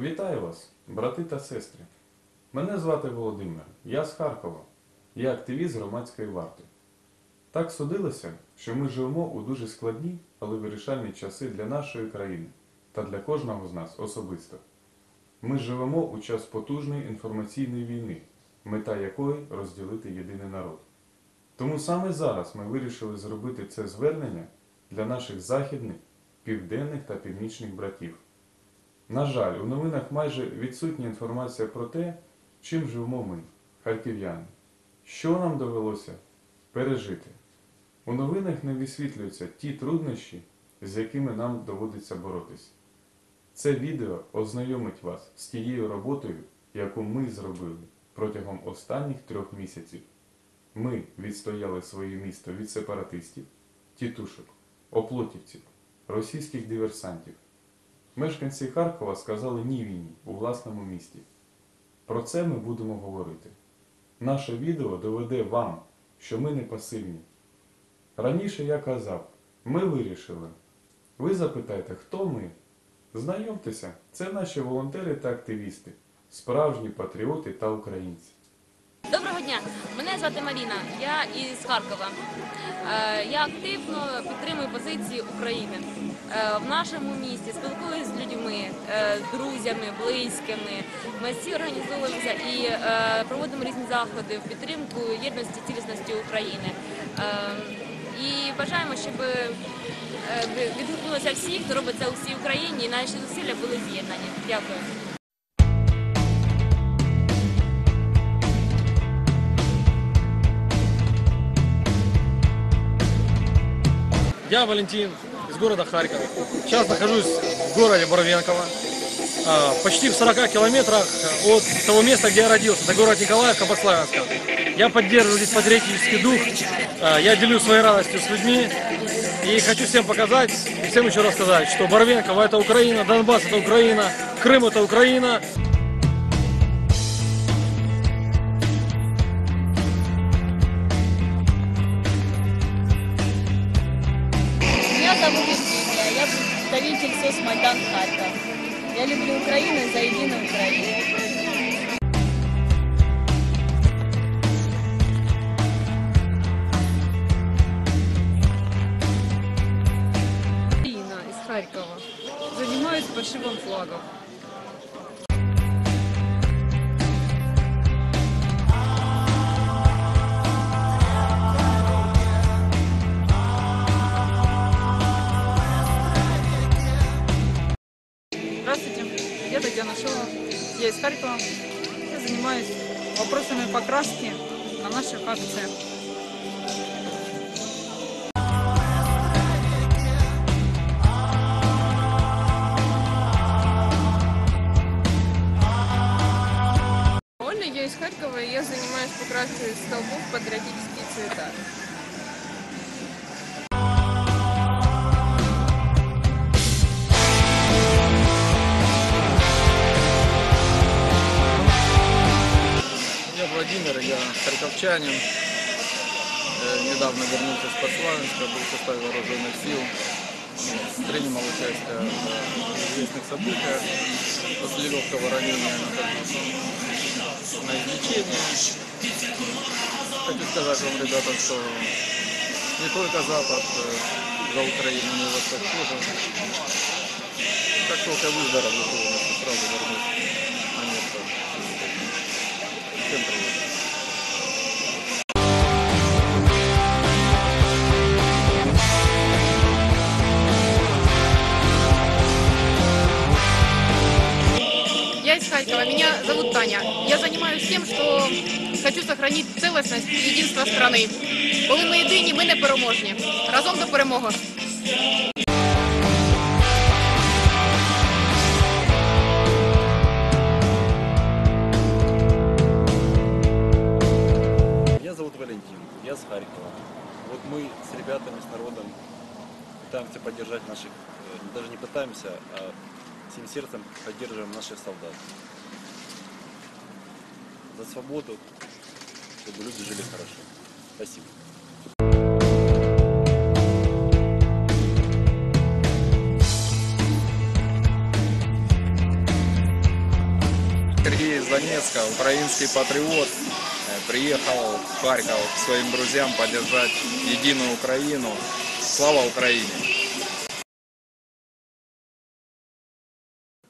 Вітаю вас, брати та сестри. Мене звати Володимир, я з Харкова. Я активіст громадської варти. Так судилося, що ми живемо у дуже складні, але вирішальні часи для нашої країни та для кожного з нас особисто. Ми живемо у час потужної інформаційної війни, мета якої розділити єдиний народ. Тому саме зараз ми вирішили зробити це звернення для наших західних, південних та північних братів. На жаль, у новинах майже відсутня інформація про те, чим живемо ми, харків'яни, що нам довелося пережити. У новинах не висвітлюються ті труднощі, з якими нам доводиться боротися. Це відео ознайомить вас з тією роботою, яку ми зробили протягом останніх трьох місяців. Ми відстояли своє місто від сепаратистів, тітушок, оплотівців, російських диверсантів. Мешканці Харкова сказали ні війні у власному місті. Про це ми будемо говорити. Наше відео доведе вам, що ми не пасивні. Раніше я казав, ми вирішили. Ви запитаєте, хто ми? Знайомтеся, це наші волонтери та активісти, справжні патріоти та українці. Доброго дня, мене звати Маріна, я із Харкова. Е, Я активно підтримую позиції України. Е, В нашому місті спілкуюся з людьми, е, друзями, близькими. Ми всі організовуємося і е, проводимо різні заходи в підтримку єдності цілісності України. І бажаємо, щоб відгукнулося всі, хто робить це у всій Україні, і наші зусилля були з'єднані. Дякую. Я Валентин города Харькова. Сейчас нахожусь в городе Боровенково, а, почти в 40 километрах от того места, где я родился. Это город Николаевка под Славянском. Я поддерживаю здесь патриотический дух, а, я делюсь своей радостью с людьми и хочу всем показать и всем еще рассказать, что Боровенково это Украина, Донбасс это Украина, Крым это Украина. Меня зовут Евгения, я представитель СОС Майдан Харьков. Я люблю Украину за единую Украину. Харькова. Занимаюсь пошивом флагов. Цвета. Я Владимир, я харьковчанин. Э, Недавно вернулся с Подславянска, был в составе вооруженных сил. Принимал участие в известных событиях. После легкого ранения на излечении. Хочу сказать вам, ребята, что не только Запад э, за Украину, но и Восток тоже. Как только выздоровлю, полностью сразу вернусь на место. Всем привет. Я из меня зовут Таня. Я занимаюсь тем, что хочу сохранить целостность и единство страны. Коли ми єдині, ми не переможні. Разом до перемоги. Меня зовут Валентин, я с Харькова. Вот мы с ребятами, с народом пытаемся поддержать наших, э, даже не пытаемся, а всем сердцем поддерживаем наших солдат. За свободу, чтобы люди жили хорошо. Спасибо. Сергей из Донецка, украинский патриот. Э, Приехал в Харьков к своим друзьям поддержать единую Украину. Слава Украине!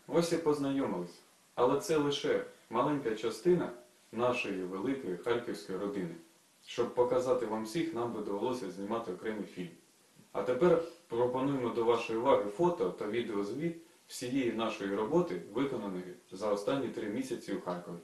Ось і познайомились. Але це лише маленька частина нашої великої харківської родини. Щоб показати вам всіх, нам би довелося знімати окремий фільм. А тепер пропонуємо до вашої уваги фото та відеозвіт всієї нашої роботи, виконаної за останні три місяці у Харкові.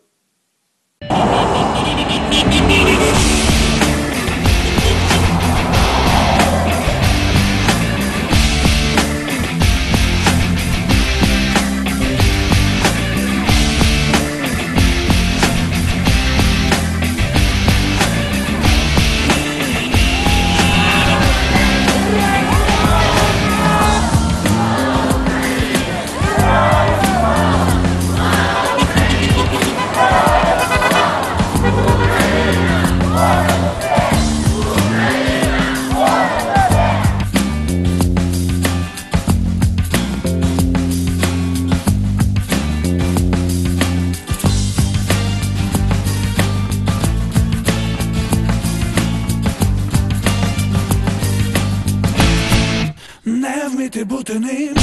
Вміти бути ним,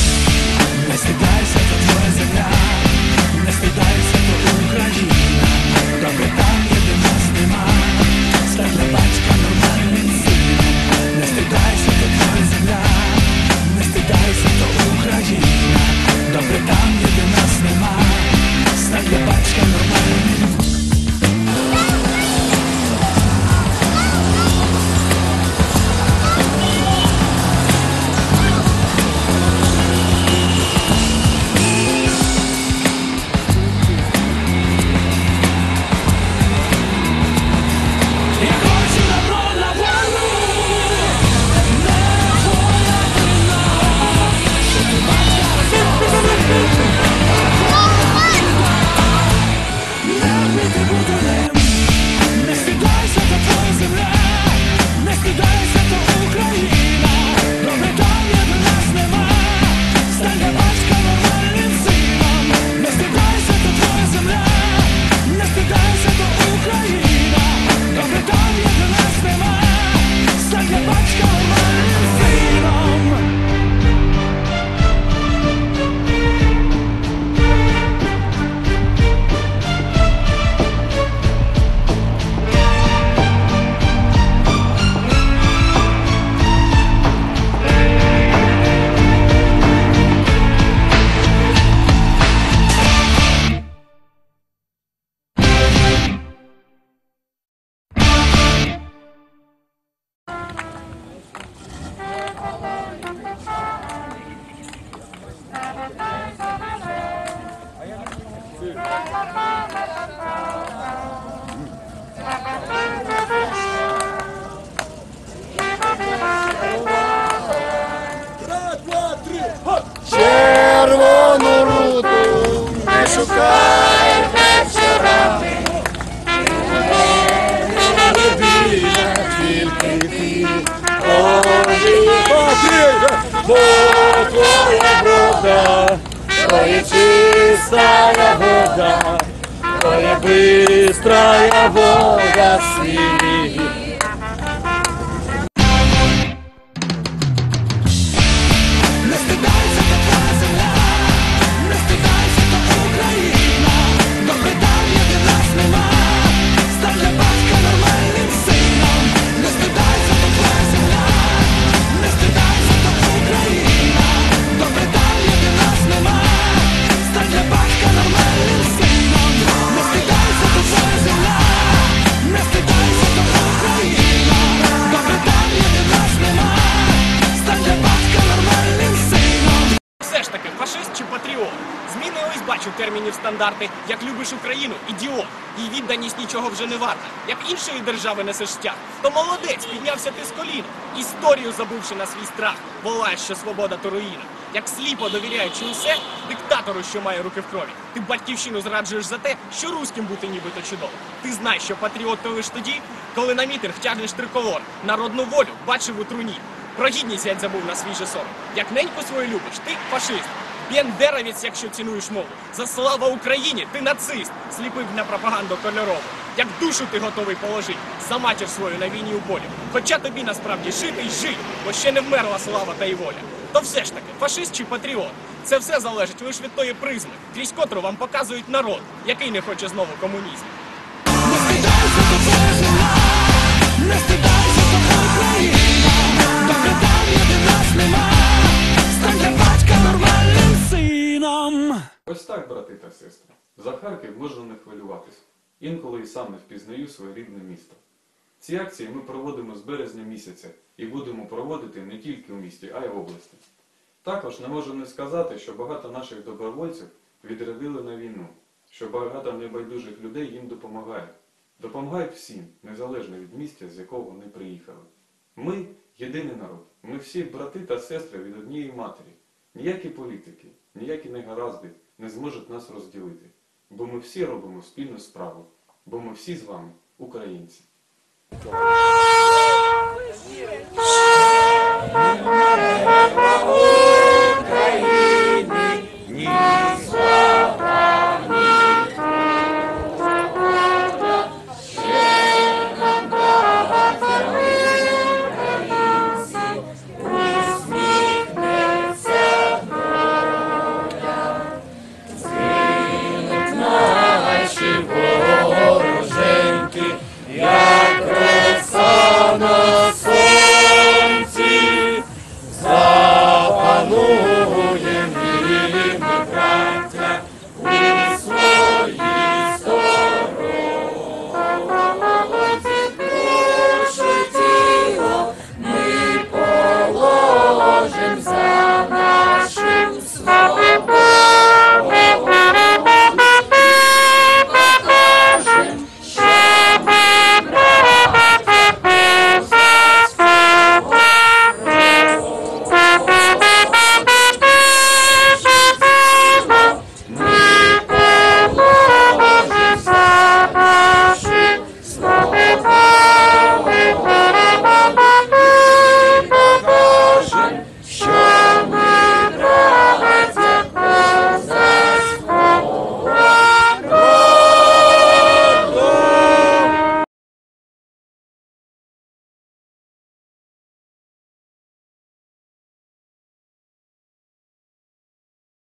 не стидайся, то твоя земля, чистая вода, твоя быстрая вода світ. Термінів. Як любиш Україну, ідіот. Їй відданість нічого вже не варта. Як іншої держави несеш тяг, то молодець, піднявся ти з колін. Історію забувши на свій страх, волаєш, що свобода то руїна. Як сліпо довіряючи усе диктатору, що має руки в крові. Ти батьківщину зраджуєш за те, що руським бути нібито чудово. Ти знаєш, що патріот то лиш тоді, коли на мітинг тягнеш триколор, народну волю бачив у труні. Про гідність зять забув на свій же сором. Як неньку свою любиш, ти фашист. Бендеровець, якщо цінуєш мову. За слава Україні, ти нацист, сліпив на пропаганду кольорову. Як душу ти готовий положити за матір свою на війні у полі. Хоча тобі насправді жити й жить, бо ще не вмерла слава та й воля. То все ж таки, фашист чи патріот? Це все залежить лише від тої призми, крізь котру вам показують народ, який не хоче знову комунізму. Так, брати та сестри. За Харків можна не хвилюватись. Інколи і сам не впізнаю своє рідне місто. Ці акції ми проводимо з березня місяця і будемо проводити не тільки у місті, а й в області. Також не можу не сказати, що багато наших добровольців відрядили на війну, що багато небайдужих людей їм допомагають. Допомагають всім, незалежно від місця, з якого вони приїхали. Ми єдиний народ. Ми всі брати та сестри від однієї матері. Ніякі політики, ніякі негаразди не зможуть нас розділити. Бо ми всі робимо спільну справу. Бо ми всі з вами українці.